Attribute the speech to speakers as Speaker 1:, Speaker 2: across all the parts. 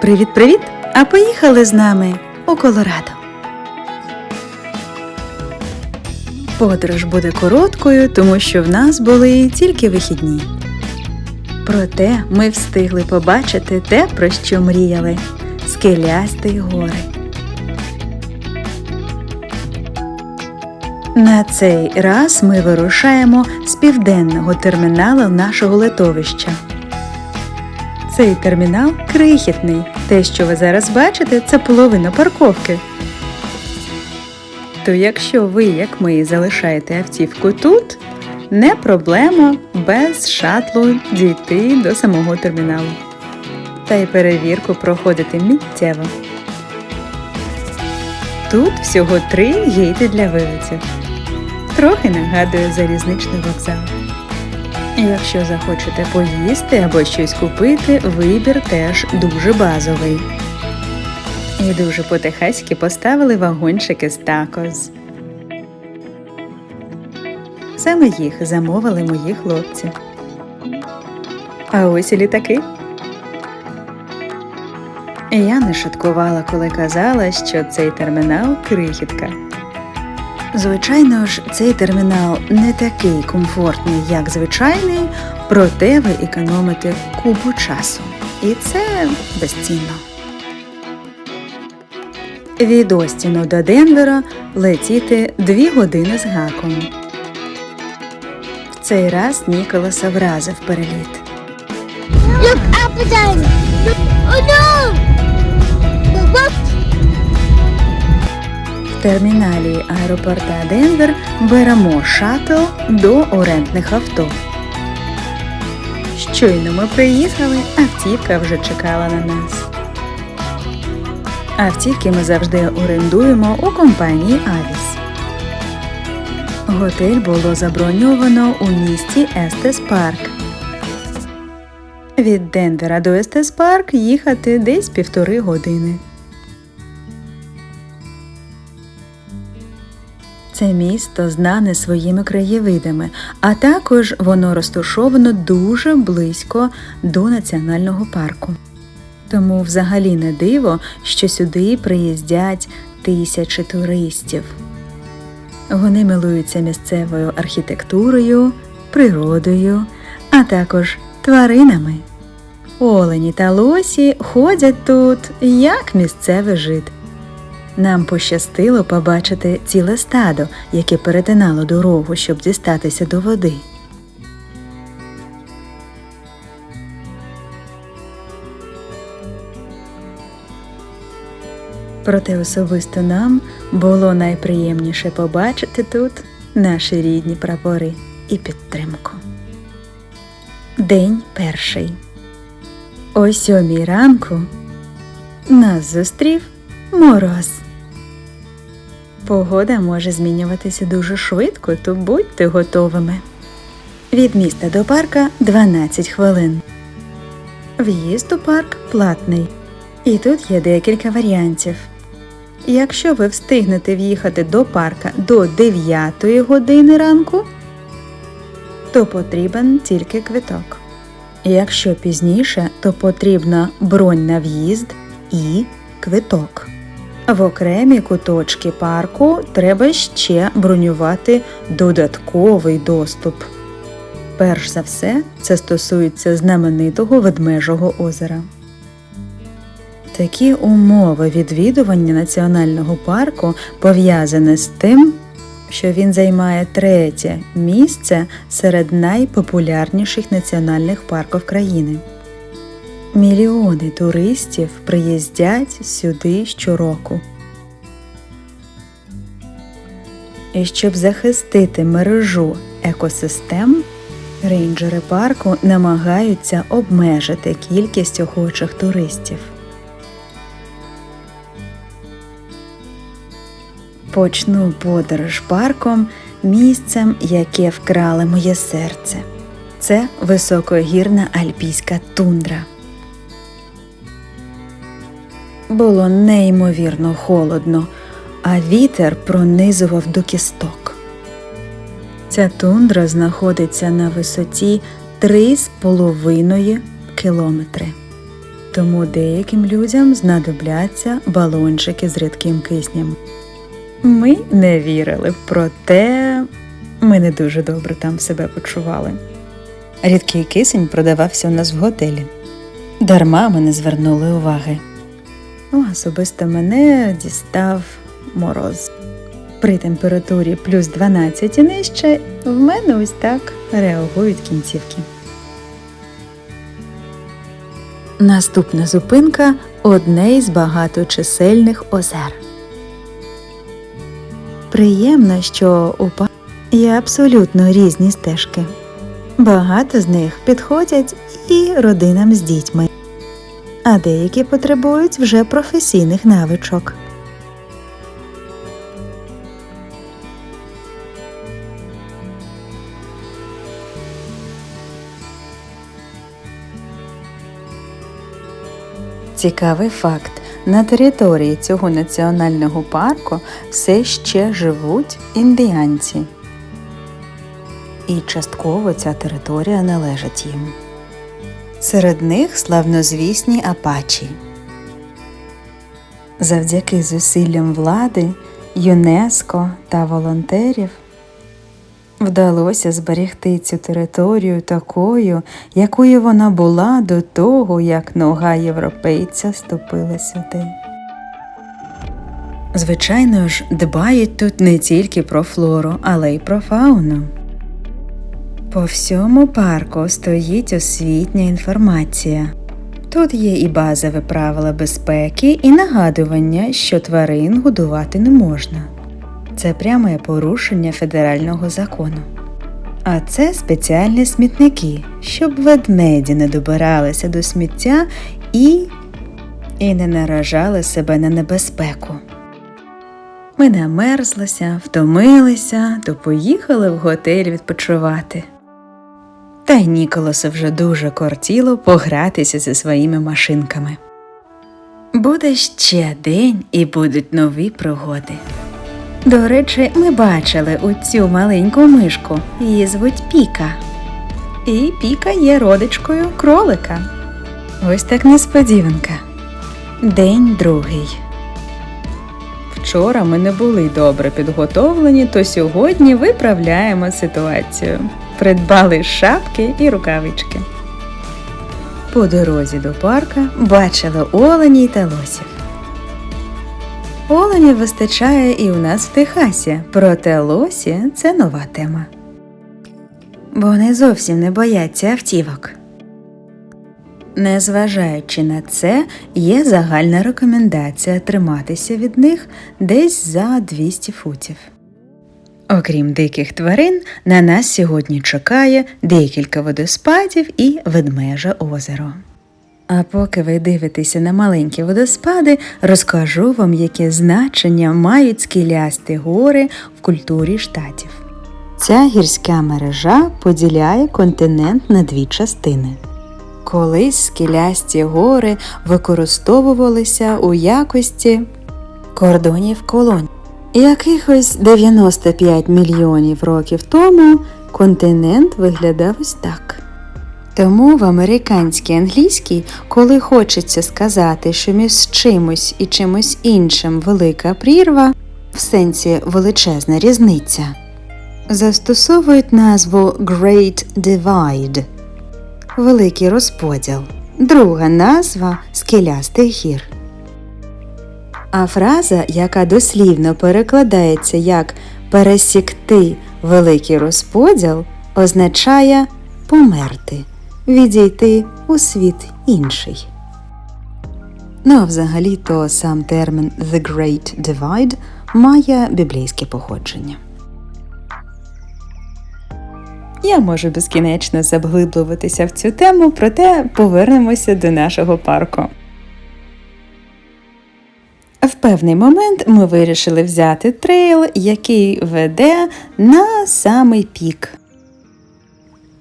Speaker 1: Привіт-привіт! А поїхали з нами у Колорадо. Подорож буде короткою, тому що в нас були тільки вихідні. Проте ми встигли побачити те, про що мріяли скелясті гори. На цей раз ми вирушаємо з південного терміналу нашого литовища. Цей термінал крихітний. Те, що ви зараз бачите, це половина парковки. То якщо ви, як ми, залишаєте автівку тут, не проблема без шатлу дійти до самого терміналу. Та й перевірку проходити миттєво. Тут всього три гейти для вилетів. Трохи нагадує залізничний вокзал. Якщо захочете поїсти або щось купити, вибір теж дуже базовий. І дуже потихаськи поставили вагончики з такос. Саме їх замовили мої хлопці. А ось і літаки. Я не шуткувала, коли казала, що цей термінал крихітка. Звичайно ж, цей термінал не такий комфортний, як звичайний, проте ви економите купу часу. І це безцінно. Від Остіну до Денвера летіти дві години з гаком. В цей раз Ніколаса вразив переліт.
Speaker 2: Look up again! Oh no!
Speaker 1: Терміналі аеропорта Денвер беремо шатл до орендних авто. Щойно ми приїхали, автівка вже чекала на нас. Автівки ми завжди орендуємо у компанії Авіс. Готель було заброньовано у місті Естес Парк. Від Денвера до Естес Парк їхати десь півтори години. Це місто знане своїми краєвидами, а також воно розташовано дуже близько до національного парку. Тому взагалі не диво, що сюди приїздять тисячі туристів. Вони милуються місцевою архітектурою, природою, а також тваринами. Олені та лосі ходять тут як місцевий жит. Нам пощастило побачити ціле стадо, яке перетинало дорогу, щоб дістатися до води. Проте особисто нам було найприємніше побачити тут наші рідні прапори і підтримку. День перший. О сьомій ранку нас зустрів мороз. Погода може змінюватися дуже швидко, то будьте готовими. Від міста до парка 12 хвилин. В'їзд у парк платний. І тут є декілька варіантів. Якщо ви встигнете в'їхати до парка до 9 години ранку, то потрібен тільки квиток. Якщо пізніше, то потрібна бронь на в'їзд і квиток. В окремі куточки парку треба ще бронювати додатковий доступ. Перш за все, це стосується знаменитого ведмежого озера. Такі умови відвідування національного парку пов'язані з тим, що він займає третє місце серед найпопулярніших національних парків країни. Мільйони туристів приїздять сюди щороку. І щоб захистити мережу екосистем, рейнджери парку намагаються обмежити кількість охочих туристів. Почну подорож парком місцем, яке вкрали моє серце. Це високогірна альпійська тундра. Було неймовірно холодно, а вітер пронизував до кісток. Ця тундра знаходиться на висоті 3,5 кілометри. тому деяким людям знадобляться балончики з рідким киснем. Ми не вірили, проте ми не дуже добре там себе почували. Рідкий кисень продавався у нас в готелі. Дарма ми не звернули уваги. Ну, особисто мене дістав мороз. При температурі плюс 12 і нижче в мене ось так реагують кінцівки. Наступна зупинка одне із багаточисельних озер. Приємно, що у парку є абсолютно різні стежки. Багато з них підходять і родинам з дітьми, а деякі потребують вже професійних навичок. Цікавий факт: на території цього національного парку все ще живуть індіанці. І частково ця територія належить їм. Серед них славнозвісні апачі. Завдяки зусиллям влади, ЮНЕСКО та волонтерів вдалося зберегти цю територію такою, якою вона була до того, як нога європейця ступила сюди. Звичайно ж, дбають тут не тільки про флору, але й про фауну. По всьому парку стоїть освітня інформація. Тут є і базові правила безпеки, і нагадування, що тварин годувати не можна. Це пряме порушення федерального закону. А це спеціальні смітники, щоб ведмеді не добиралися до сміття і, і не наражали себе на небезпеку. Ми намерзлися, втомилися, то поїхали в готель відпочивати. Та й Ніколасу вже дуже кортіло погратися зі своїми машинками. Буде ще день і будуть нові пригоди. До речі, ми бачили оцю маленьку мишку. Її звуть Піка. І Піка є родичкою кролика. Ось так несподіванка. День другий. Вчора ми не були добре підготовлені, то сьогодні виправляємо ситуацію. Придбали шапки і рукавички. По дорозі до парка бачили оленій та лосів. Оленів вистачає і у нас в Техасі, проте лосі це нова тема. Вони зовсім не бояться автівок. Незважаючи на це, є загальна рекомендація триматися від них десь за 200 футів. Окрім диких тварин, на нас сьогодні чекає декілька водоспадів і ведмеже озеро. А поки ви дивитеся на маленькі водоспади, розкажу вам, яке значення мають скелясті гори в культурі штатів. Ця гірська мережа поділяє континент на дві частини. Колись скелясті гори використовувалися у якості кордонів колоній. Якихось 95 мільйонів років тому континент виглядав ось так. Тому в американській англійській, коли хочеться сказати, що між чимось і чимось іншим велика прірва, в сенсі величезна різниця, застосовують назву Great Divide Великий розподіл, друга назва скелястих гір. А фраза, яка дослівно перекладається як пересікти великий розподіл, означає померти, відійти у світ інший. Ну а взагалі то сам термін The Great Divide має біблійське походження. Я можу безкінечно заглиблюватися в цю тему, проте повернемося до нашого парку. Певний момент ми вирішили взяти трейл, який веде на самий пік.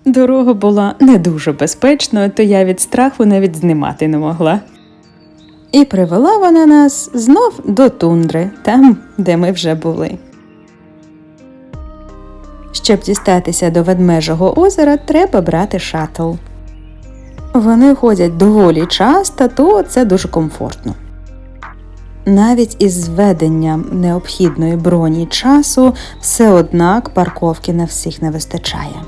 Speaker 1: Дорога була не дуже безпечною, то я від страху навіть знімати не могла. І привела вона нас знов до тундри, там, де ми вже були. Щоб дістатися до ведмежого озера, треба брати шатл. вони ходять доволі часто, то це дуже комфортно. Навіть із введенням необхідної броні часу все однак парковки на всіх не вистачає.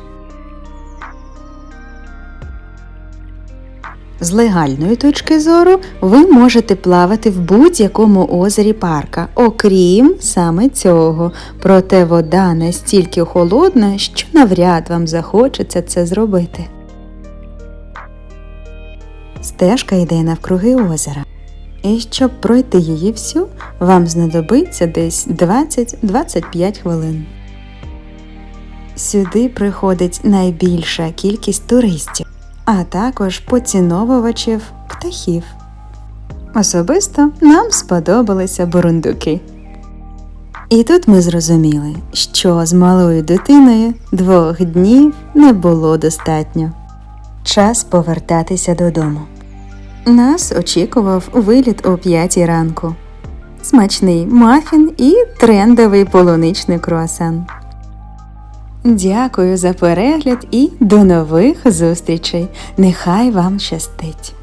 Speaker 1: З легальної точки зору ви можете плавати в будь-якому озері парка, окрім саме цього. Проте вода настільки холодна, що навряд вам захочеться це зробити. Стежка йде навкруги озера. І щоб пройти її всю, вам знадобиться десь 20-25 хвилин. Сюди приходить найбільша кількість туристів, а також поціновувачів птахів. Особисто нам сподобалися бурундуки. І тут ми зрозуміли, що з малою дитиною двох днів не було достатньо. Час повертатися додому. Нас очікував виліт о 5 ранку, смачний мафін і трендовий полуничний круасан. Дякую за перегляд і до нових зустрічей. Нехай вам щастить!